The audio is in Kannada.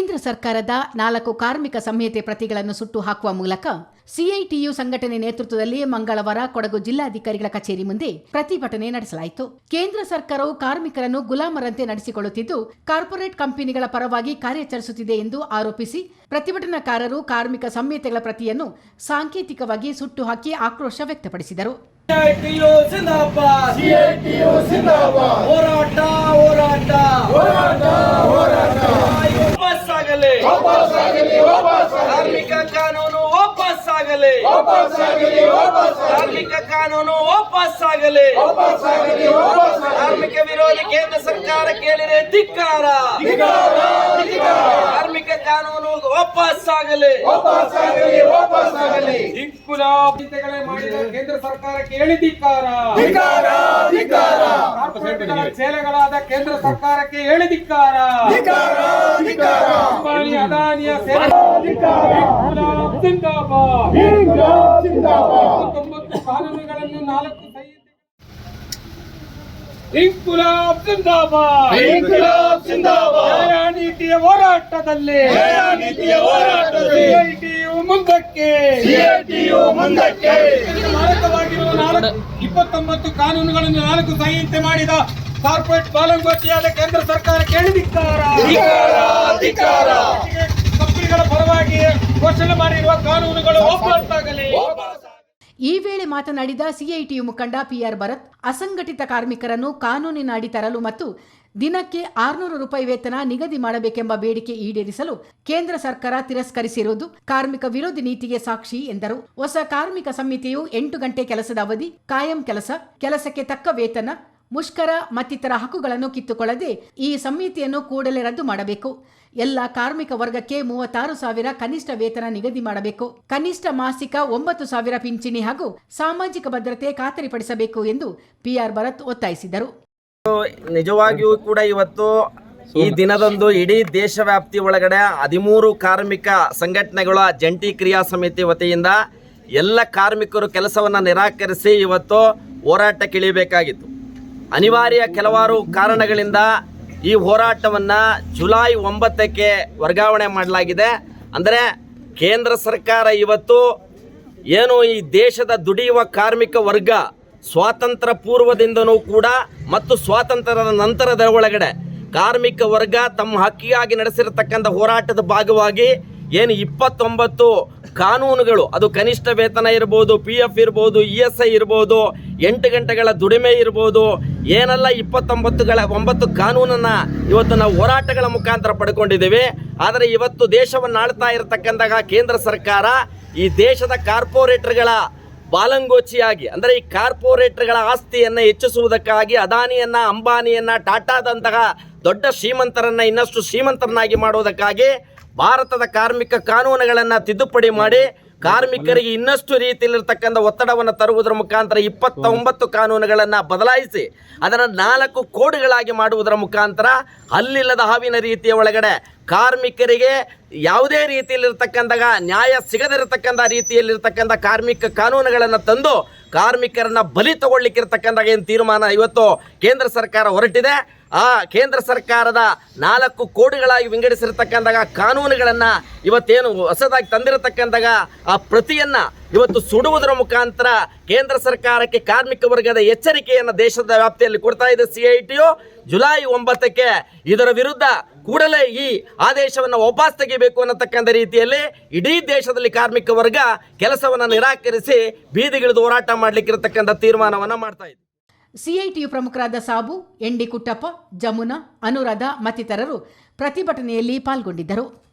ಕೇಂದ್ರ ಸರ್ಕಾರದ ನಾಲ್ಕು ಕಾರ್ಮಿಕ ಸಂಹಿತೆ ಪ್ರತಿಗಳನ್ನು ಸುಟ್ಟು ಹಾಕುವ ಮೂಲಕ ಸಿಐಟಿಯು ಸಂಘಟನೆ ನೇತೃತ್ವದಲ್ಲಿ ಮಂಗಳವಾರ ಕೊಡಗು ಜಿಲ್ಲಾಧಿಕಾರಿಗಳ ಕಚೇರಿ ಮುಂದೆ ಪ್ರತಿಭಟನೆ ನಡೆಸಲಾಯಿತು. ಕೇಂದ್ರ ಸರ್ಕಾರವು ಕಾರ್ಮಿಕರನ್ನು ಗುಲಾಮರಂತೆ ನಡೆಸಿಕೊಳ್ಳುತ್ತಿದ್ದು ಕಾರ್ಪೊರೇಟ್ ಕಂಪನಿಗಳ ಪರವಾಗಿ ಕಾರ್ಯಾಚರಿಸುತ್ತಿದೆ ಎಂದು ಆರೋಪಿಸಿ ಪ್ರತಿಭಟನಾಕಾರರು ಕಾರ್ಮಿಕ ಸಂಹಿತೆಗಳ ಪ್ರತಿಯನ್ನು ಸಾಂಕೇತಿಕವಾಗಿ ಸುಟ್ಟು ಹಾಕಿ ಆಕ್ರೋಶ ವ್ಯಕ್ತಪಡಿಸಿದರು. ಹೋರಾಟ. ಹೋರಾಟ ಹೋರಾಟ. ಕಾರ್ಮಿಕ ಕಾನೂನು ವಾಪಸ್ ಆಗಲಿ ಕಾರ್ಮಿಕ ಕಾನೂನು ವಾಪಸ್ ಆಗಲಿ ಧಾರ್ಮಿಕ ಕಾರ್ಮಿಕ ವಿರೋಧಿ ಕೇಂದ್ರ ಸರ್ಕಾರ ಕೇಳಿದೆ ಧಿಕ್ಕಾರ. ಧಾರ್ಮಿಕ ಕಾರ್ಮಿಕ ಕಾನೂನು ವಾಪಸ್ ಆಗಲಿ ಮಾಡಿದ ಕೇಂದ್ರ ಸರ್ಕಾರಕ್ಕೆ ಧಿಕ್ಕಾರ. ಕಾರ್ಪೊರೇಟ್ಗಳ ಸೇಲೆಗಳಾದ ಕೇಂದ್ರ ಸರ್ಕಾರಕ್ಕೆ ಹೇಳಿದಿಕ್ಕಾರ ಅಂಬಾನಿ ಅದಾನಿಯ ತೊಂಬತ್ತು ಕಾನೂನುಗಳನ್ನು ನಾಲ್ಕು ಸಂಹಿತೆ. ಇಂಕುಲಾಬ್ ಜಿಂದಾಬಾದ್. ಇನ್ಕ್ಲಾಬ್ ಜಿಂದಾಬಾದ್. ನ್ಯಾಯ ನೀತಿಯ ಹೋರಾಟದಲ್ಲಿ. ನೀತಿಯ ಹೋರಾಟದಲ್ಲಿ ಮುಂದಕ್ಕೆ. ಮುಂದಕ್ಕೆ. ನಾಲ್ಕು ಇಪ್ಪತ್ತೊಂಬತ್ತು ಕಾನೂನುಗಳನ್ನು ನಾಲ್ಕು ಸಂಹಿತೆ ಮಾಡಿದ ಕಾರ್ಪೊರೇಟ್ ಬಾಲಂಗೋಚಿಯಾದ ಕೇಂದ್ರ ಸರ್ಕಾರ ಕೇಳಿದಿಕ್ಕಾರ? ಕಂಪನಿಗಳ ಪರವಾಗಿ ಘೋಷಣೆ ಮಾಡಿರುವ ಕಾನೂನುಗಳು ಈ ವೇಳೆ ಮಾತನಾಡಿದ ಸಿಐಟಿಯು ಮುಖಂಡ ಪಿಆರ್ ಭರತ್ ಅಸಂಘಟಿತ ಕಾರ್ಮಿಕರನ್ನು ಕಾನೂನಿನ ಅಡಿ ತರಲು ಮತ್ತು ದಿನಕ್ಕೆ ಆರುನೂರು ರೂಪಾಯಿ ವೇತನ ನಿಗದಿ ಮಾಡಬೇಕೆಂಬ ಬೇಡಿಕೆ ಈಡೇರಿಸಲು ಕೇಂದ್ರ ಸರ್ಕಾರ ತಿರಸ್ಕರಿಸಿರುವುದು ಕಾರ್ಮಿಕ ವಿರೋಧಿ ನೀತಿಗೆ ಸಾಕ್ಷಿ ಎಂದರು. ಹೊಸ ಕಾರ್ಮಿಕ ಸಮಿತಿಯು ಎಂಟು ಗಂಟೆ ಕೆಲಸದ ಅವಧಿ, ಕಾಯಂ ಕೆಲಸ, ಕೆಲಸಕ್ಕೆ ತಕ್ಕ ವೇತನ, ಮುಷ್ಕರ ಮತ್ತಿತರ ಹಕ್ಕುಗಳನ್ನು ಕಿತ್ತುಕೊಳ್ಳದೆ ಈ ಸಮಿತಿಯನ್ನು ಕೂಡಲೇ ರದ್ದು ಮಾಡಬೇಕು. ಎಲ್ಲ ಕಾರ್ಮಿಕ ವರ್ಗಕ್ಕೆ ಮೂವತ್ತಾರು ಸಾವಿರ ಕನಿಷ್ಠ ವೇತನ ನಿಗದಿ ಮಾಡಬೇಕು. ಕನಿಷ್ಠ ಮಾಸಿಕ ಒಂಬತ್ತು ಸಾವಿರ ಪಿಂಚಣಿ ಹಾಗೂ ಸಾಮಾಜಿಕ ಭದ್ರತೆ ಖಾತರಿಪಡಿಸಬೇಕು ಎಂದು ಪಿಆರ್ ಭರತ್ ಒತ್ತಾಯಿಸಿದರು. ನಿಜವಾಗಿಯೂ ಕೂಡ ಇವತ್ತು ಈ ದಿನದಂದು ಇಡೀ ದೇಶವ್ಯಾಪ್ತಿ ಒಳಗಡೆ ಹದಿಮೂರು ಕಾರ್ಮಿಕ ಸಂಘಟನೆಗಳ ಜಂಟಿ ಕ್ರಿಯಾ ಸಮಿತಿ ವತಿಯಿಂದ ಎಲ್ಲ ಕಾರ್ಮಿಕರು ಕೆಲಸವನ್ನು ನಿರಾಕರಿಸಿ ಇವತ್ತು ಹೋರಾಟಕ್ಕಿಳಿಬೇಕಾಗಿತ್ತು ಅನಿವಾರ್ಯ ಕೆಲವಾರು ಕಾರಣಗಳಿಂದ ಈ ಹೋರಾಟವನ್ನು ಜುಲೈ ಒಂಬತ್ತಕ್ಕೆ ವರ್ಗಾವಣೆ ಮಾಡಲಾಗಿದೆ. ಅಂದರೆ ಕೇಂದ್ರ ಸರ್ಕಾರ ಇವತ್ತು ಏನು ಈ ದೇಶದ ದುಡಿಯುವ ಕಾರ್ಮಿಕ ವರ್ಗ ಸ್ವಾತಂತ್ರ್ಯ ಪೂರ್ವದಿಂದನೂ ಕೂಡ ಮತ್ತು ಸ್ವಾತಂತ್ರ್ಯದ ನಂತರದ ಒಳಗಡೆ ಕಾರ್ಮಿಕ ವರ್ಗ ತಮ್ಮ ಹಕ್ಕಿಯಾಗಿ ನಡೆಸಿರತಕ್ಕಂಥ ಹೋರಾಟದ ಭಾಗವಾಗಿ ಏನು ಇಪ್ಪತ್ತೊಂಬತ್ತು ಕಾನೂನುಗಳು, ಅದು ಕನಿಷ್ಠ ವೇತನ ಇರ್ಬೋದು ಪಿ ಎಫ್ ಇರ್ಬೋದು ಇ ಎಸ್ ಐ ಇರ್ಬೋದು, ಎಂಟು ಗಂಟೆಗಳ ದುಡಿಮೆ ಇರ್ಬೋದು, ಏನೆಲ್ಲ ಇಪ್ಪತ್ತೊಂಬತ್ತುಗಳ ಒಂಬತ್ತು ಕಾನೂನನ್ನು ಇವತ್ತು ನಾವು ಹೋರಾಟಗಳ ಮುಖಾಂತರ ಪಡ್ಕೊಂಡಿದ್ದೀವಿ. ಆದರೆ ಇವತ್ತು ದೇಶವನ್ನು ಆಳ್ತಾ ಇರತಕ್ಕಂತಹ ಕೇಂದ್ರ ಸರ್ಕಾರ ಈ ದೇಶದ ಕಾರ್ಪೊರೇಟರ್ಗಳ ಬಾಲಂಗೋಚಿಯಾಗಿ, ಅಂದರೆ ಈ ಕಾರ್ಪೊರೇಟರ್ಗಳ ಆಸ್ತಿಯನ್ನು ಹೆಚ್ಚಿಸುವುದಕ್ಕಾಗಿ ಅದಾನಿಯನ್ನ, ಅಂಬಾನಿಯನ್ನ, ಟಾಟಾದಂತಹ ದೊಡ್ಡ ಶ್ರೀಮಂತರನ್ನ ಇನ್ನಷ್ಟು ಶ್ರೀಮಂತರನ್ನಾಗಿ ಮಾಡುವುದಕ್ಕಾಗಿ ಭಾರತದ ಕಾರ್ಮಿಕ ಕಾನೂನುಗಳನ್ನು ತಿದ್ದುಪಡಿ ಮಾಡಿ ಕಾರ್ಮಿಕರಿಗೆ ಇನ್ನಷ್ಟು ರೀತಿಯಲ್ಲಿರ್ತಕ್ಕಂಥ ಒತ್ತಡವನ್ನು ತರುವುದರ ಮುಖಾಂತರ ಇಪ್ಪತ್ತೊಂಬತ್ತು ಕಾನೂನುಗಳನ್ನು ಬದಲಾಯಿಸಿ ಅದನ್ನು ನಾಲ್ಕು ಕೋಡ್ಗಳಾಗಿ ಮಾಡುವುದರ ಮುಖಾಂತರ ಅಲ್ಲಿಲ್ಲದ ಹಾವಿನ ರೀತಿಯ ಒಳಗಡೆ ಕಾರ್ಮಿಕರಿಗೆ ಯಾವುದೇ ರೀತಿಯಲ್ಲಿರ್ತಕ್ಕಂಥ ನ್ಯಾಯ ಸಿಗದಿರತಕ್ಕಂಥ ರೀತಿಯಲ್ಲಿರ್ತಕ್ಕಂಥ ಕಾರ್ಮಿಕ ಕಾನೂನುಗಳನ್ನು ತಂದು ಕಾರ್ಮಿಕರನ್ನ ಬಲಿ ತಗೊಳ್ಳಿಕ್ಕಿರ್ತಕ್ಕಂಥ ಏನು ತೀರ್ಮಾನ ಇವತ್ತು ಕೇಂದ್ರ ಸರ್ಕಾರ ಹೊರಟಿದೆ. ಆ ಕೇಂದ್ರ ಸರ್ಕಾರದ ನಾಲ್ಕು ಕೋಡಿಗಳಾಗಿ ವಿಂಗಡಿಸಿರತಕ್ಕಂಥ ಕಾನೂನುಗಳನ್ನು ಇವತ್ತೇನು ಹೊಸದಾಗಿ ತಂದಿರತಕ್ಕಂತಹ ಆ ಪ್ರತಿಯನ್ನು ಇವತ್ತು ಸುಡುವುದರ ಮುಖಾಂತರ ಕೇಂದ್ರ ಸರ್ಕಾರಕ್ಕೆ ಕಾರ್ಮಿಕ ವರ್ಗದ ಎಚ್ಚರಿಕೆಯನ್ನು ದೇಶದ ವ್ಯಾಪ್ತಿಯಲ್ಲಿ ಕೊಡ್ತಾ ಇದೆ ಸಿ ಐ ಟಿಯು ಜುಲೈ ಒಂಬತ್ತಕ್ಕೆ ಇದರ ವಿರುದ್ಧ ಕೂಡಲೇ ಈ ಆದೇಶವನ್ನು ವಾಪಸ್ ತೆಗಿಬೇಕು ಅನ್ನತಕ್ಕಂಥ ರೀತಿಯಲ್ಲಿ ಇಡೀ ದೇಶದಲ್ಲಿ ಕಾರ್ಮಿಕ ವರ್ಗ ಕೆಲಸವನ್ನು ನಿರಾಕರಿಸಿ ಬೀದಿಗಿಳಿದು ಹೋರಾಟ ಮಾಡಲಿಕ್ಕಿರತಕ್ಕಂಥ ತೀರ್ಮಾನವನ್ನು ಮಾಡ್ತಾ ಇದೆ. ಸಿಐಟಿಯು ಪ್ರಮುಖರಾದ ಸಾಬು ಎಂಡಿ ಕುಟ್ಟಪ್ಪ ಜಮುನಾ ಅನುರಾಧ ಮತ್ತಿತರರು ಪ್ರತಿಭಟನೆಯಲ್ಲಿ ಪಾಲ್ಗೊಂಡಿದ್ದರು.